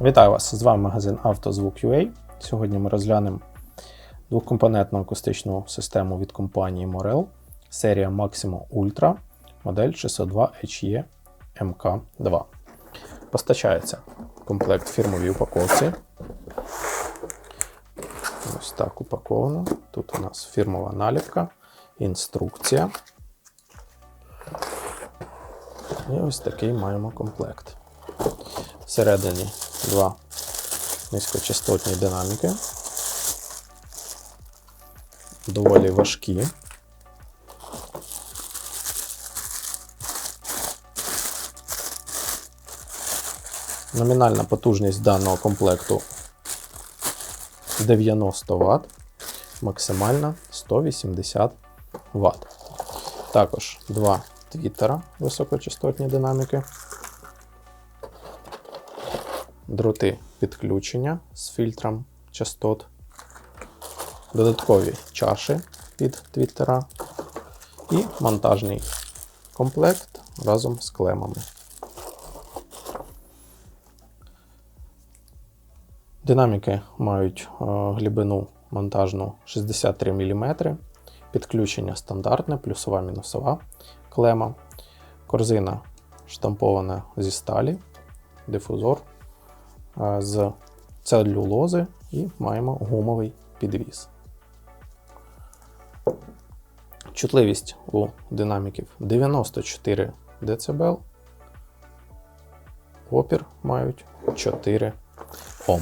Вітаю вас! З вами магазин «Автозвук.UA». Сьогодні ми розглянемо двокомпонентну акустичну систему від компанії Morel, серія Maximo Ultra, модель 602 HE MK2. Постачається комплект фірмовій упаковці. Ось так упаковано. Тут у нас фірмова наліпка, інструкція. І ось такий маємо комплект. Всередині два низькочастотні динаміки. Доволі важкі. Номінальна потужність даного комплекту 90 Вт, максимальна 180 Вт. Також два твіттера високочастотні динаміки дроти підключення з фільтром частот, додаткові чаші під твіттера і монтажний комплект разом з клемами. Динаміки мають е, глибину монтажну 63 мм, підключення стандартне, плюсова мінусова клема, корзина штампована зі сталі, дифузор з целюлози і маємо гумовий підвіз. Чутливість у динаміків 94 дБ. Опір мають 4 Ом.